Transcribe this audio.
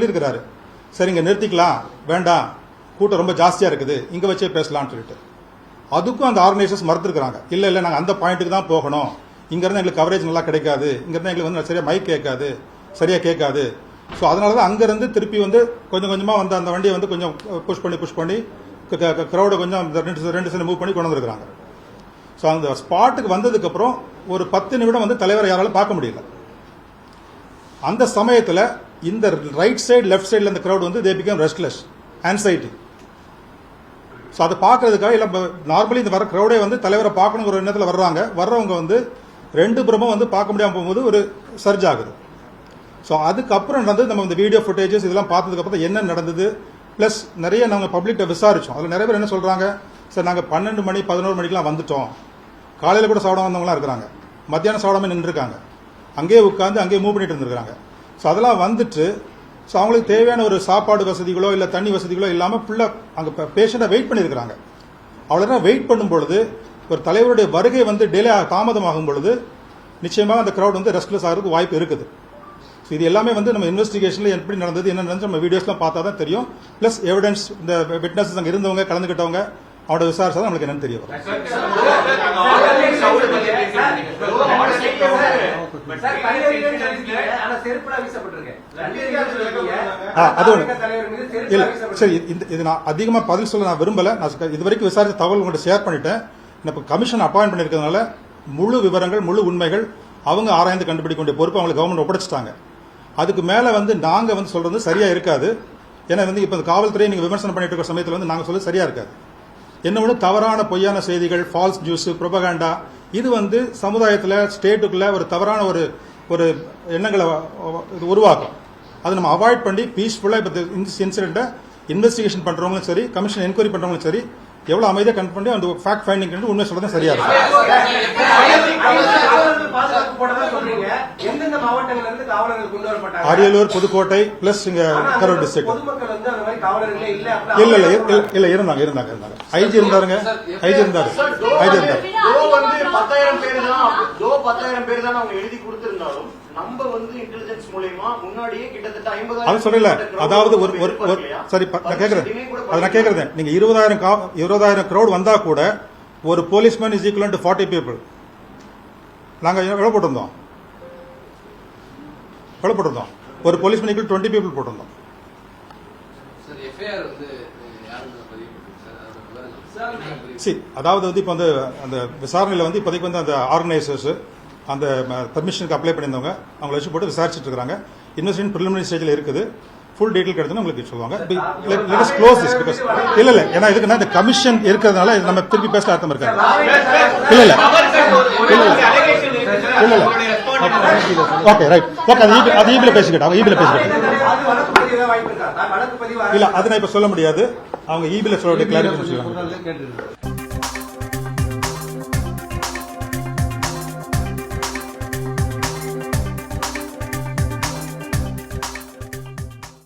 சொல்லியிருக்கிறாரு. சரி இங்கே நிறுத்திக்கலாம். வேண்டாம். கூட்டம் ரொம்ப ஜாஸ்தியாக இருக்குது. இங்கே வச்சே பேசலாம்னு சொல்லிட்டு. அதுக்கும் அந்த ஆர்கனைசர்ஸ் மறுத்துருக்குறாங்க. இல்லை இல்லை நாங்கள் அந்த பாயிண்ட்டுக்கு தான் போகணும். இங்கேருந்து எங்களுக்கு கவரேஜ் நல்லா கிடைக்காது. இங்கேருந்து எங்களுக்கு வந்து சரியாக மைக் கேட்காது. சரியா கேட்காது. ஸோ அதனால தான் அங்கேருந்து திருப்பி வந்து கொஞ்சம் கொஞ்சமாக வந்து அந்த வண்டியை வந்து கொஞ்சம் புஷ் பண்ணி புஷ் பண்ணி க்ரௌடை கொஞ்சம் ரெண்டு ரெண்டு சைடு மூவ் பண்ணி கொண்டு வந்திருக்காங்க ஸோ அந்த ஸ்பாட்டுக்கு வந்ததுக்கப்புறம் ஒரு பத்து நிமிடம் வந்து தலைவரை யாராலும் பார்க்க முடியல. அந்த சமயத்தில் இந்த ரைட் சைடு லெஃப்ட் சைடில் இந்த க்ரௌட் வந்து they become restless anxiety so அதை பார்க்கறதுக்காக இல்லை நார்மலி இந்த வர க்ரௌடே வந்து தலைவரை பார்க்கணுங்கிற ஒரு எண்ணத்தில் வர்றாங்க. வர்றவங்க வந்து ரெண்டு புறமும் வந்து பார்க்க முடியாமல் போகும்போது ஒரு சர்ஜ் ஆகுது. ஸோ அதுக்கப்புறம் நடந்து நம்ம இந்த வீடியோ ஃபுட்டேஜஸ் இதெல்லாம் பார்த்ததுக்கப்புறம் என்ன நடந்தது? ப்ளஸ் நிறைய நாங்கள் பப்ளிக்கிட்ட விசாரித்தோம் அதில் நிறைய பேர் என்ன சொல்கிறாங்க சார் நாங்கள் பன்னெண்டு மணி பதினோரு மணிக்கெலாம் வந்துட்டோம். காலையில் கூட சாப்பிடாம வந்தவங்களாம் இருக்கிறாங்க. மத்தியானம் சாப்பிடாம நின்றுருக்காங்க. அங்கேயே உட்காந்து அங்கேயே மூவ் பண்ணிட்டு இருந்திருக்காங்க ஸோ அதெல்லாம் வந்துட்டு ஸோ அவங்களுக்கு தேவையான ஒரு சாப்பாடு வசதிகளோ இல்லை தண்ணி வசதிகளோ இல்லாமல் ஃபுல்லாக அங்கே பேஷண்ட்டை வெயிட் பண்ணியிருக்கிறாங்க அவ்வளோ வெயிட் பண்ணும் பொழுது ஒரு தலைவருடைய வருகை வந்து டிலே தாமதமாகும் பொழுது நிச்சயமாக அந்த க்ரௌட் வந்து ரெஸ்ட்லெஸ் ஆகிறதுக்கு வாய்ப்பு இருக்குது. ஸோ இது எல்லாமே வந்து நம்ம இன்வெஸ்டிகேஷனில் எப்படி நடந்தது என்ன நடந்துச்சு நம்ம வீடியோஸ்லாம் பார்த்தா தான் தெரியும். ப்ளஸ் எவிடன்ஸ் இந்த விட்னஸஸ் அங்கே இருந்தவங்க கலந்துக்கிட்டவங்க அவட விசாரிச்சா தான் நம்மளுக்கு என்னன்னு தெரியும் இல்ல. சரி இந்த இது நான் அதிகமா பதில் சொல்ல நான் விரும்பல. நான் இது வரைக்கும் விசாரிச்ச தகவல் உங்கள்கிட்ட ஷேர் பண்ணிட்டேன். நான் இப்போ கமிஷன் அப்பாயிண்ட் பண்ணிருக்கிறதுனால முழு விவரங்கள் முழு உண்மைகள் அவங்க ஆராய்ந்து கண்டுபிடிக்க வேண்டிய பொறுப்பு அவங்களுக்கு கவர்மெண்ட் ஒப்படைச்சிட்டாங்க. அதுக்கு மேல வந்து நாங்க வந்து சொல்றது சரியா இருக்காது. ஏன்னா வந்து இப்போ இந்த காவல்துறையை நீங்க விமர்சனம் பண்ணிட்டு இருக்கிற சமயத்தில் வந்து நாங்க சொல்றது சரியா இருக்காது. என்ன ஒன்று தவறான பொய்யான செய்திகள் ஃபால்ஸ் நியூஸ் ப்ரொபகாண்டா இது வந்து சமுதாயத்தில் ஸ்டேட்டுக்குள்ள ஒரு தவறான ஒரு ஒரு எண்ணங்களை உருவாக்கும் அதை நம்ம அவாய்ட் பண்ணி பீஸ்ஃபுல்லாக இப்போ இந்த இன்சிடென்ட்டை இன்வெஸ்டிகேஷன் பண்ணுறவங்களும் சரி கமிஷன் என்கொயரி பண்ணுறவங்களும் சரி எவ்வளோ அமைதியாக கன் பண்ணி அந்த ஃபேக்ட் ஃபைண்டிங் உண்மை சொல்றது சரியா இருக்கும் கொண்டு? அரியலூர் புதுக்கோட்டை பிளஸ் இங்க கரூர் டிஸ்ட்ரிக்ட் இல்ல இல்ல இல்ல இருந்தாங்க இருந்தாங்க. இருந்தாங்க. ஐஜி இருந்தாருங்க. ஐஜி இருந்தாரு. ஐஜி இருந்தாரு. தோ வந்து பத்தாயிரம் பேர் தான். தோ பத்தாயிரம் பேர் தான் அவங்க எழுதி கொடுத்திருந்தாலும் நம்ம வந்து இன்டெலிஜென்ஸ் மூலயமா முன்னாடியே கிட்டத்தட்ட ஐம்பதாயிரம் அது சொல்லல. அதாவது ஒரு ஒரு சரி நான் கேக்குறேன். அது நான் கேக்குறேன். நீங்க இருபதாயிரம் கா- இருபதாயிரம் crowd வந்தா கூட ஒரு policeman is equal to forty people நாங்க எவ்வளவு போட்டிருந்தோம்? எவ்வளவு போட்டிருந்தோம்? ஒரு போலீஸ்மேன் ஈக்குவல் டுவெண்ட்டி பீப்புள் போட்டிருந்தோம் சார் எஃப்ஐஆர் வந்து யாரும் பதிவு பண்ணிருக்கு சார் அதோட விவரங்கள் சி அதாவது வந்து இப்போ வந்து அந்த விசாரணையில் வந்து இப்போதைக்கு வந்து அந்த ஆர்கனைசர்ஸ் அந்த பர்மிஷனுக்கு அப்ளை பண்ணியிருந்தவங்க அவங்கள வச்சு போட்டு விசாரிச்சுட்டு இருக்காங்க இன்வெஸ்டிகேஷன் ப்ரிலிமினரி ஸ்டேஜில் இருக்குது. ஃபுல் டீட்டெயில் கிடைச்சுன்னா உங்களுக்கு சொல்லுவாங்க. லெட் க்ளோஸ் திஸ் பிகாஸ் இல்ல இல்ல ஏன்னா இதுக்குன்னா இந்த கமிஷன் இருக்கிறதுனால இது நம்ம திருப்பி பேச அர்த்தம் இருக்காது இல்ல இல்ல. இல்ல இல்ல. ஓகே ரைட் ஓகே அது ஈபி அது ஈபியில் பேசிக்கிட்டோம் அவங்க ஈபியில் பேசிக்கிட்டோம் இல்ல அதை நான் இப்ப சொல்ல முடியாது. அவங்க ஈபியில் சொல்ல கிளாரிஃபிகேஷன்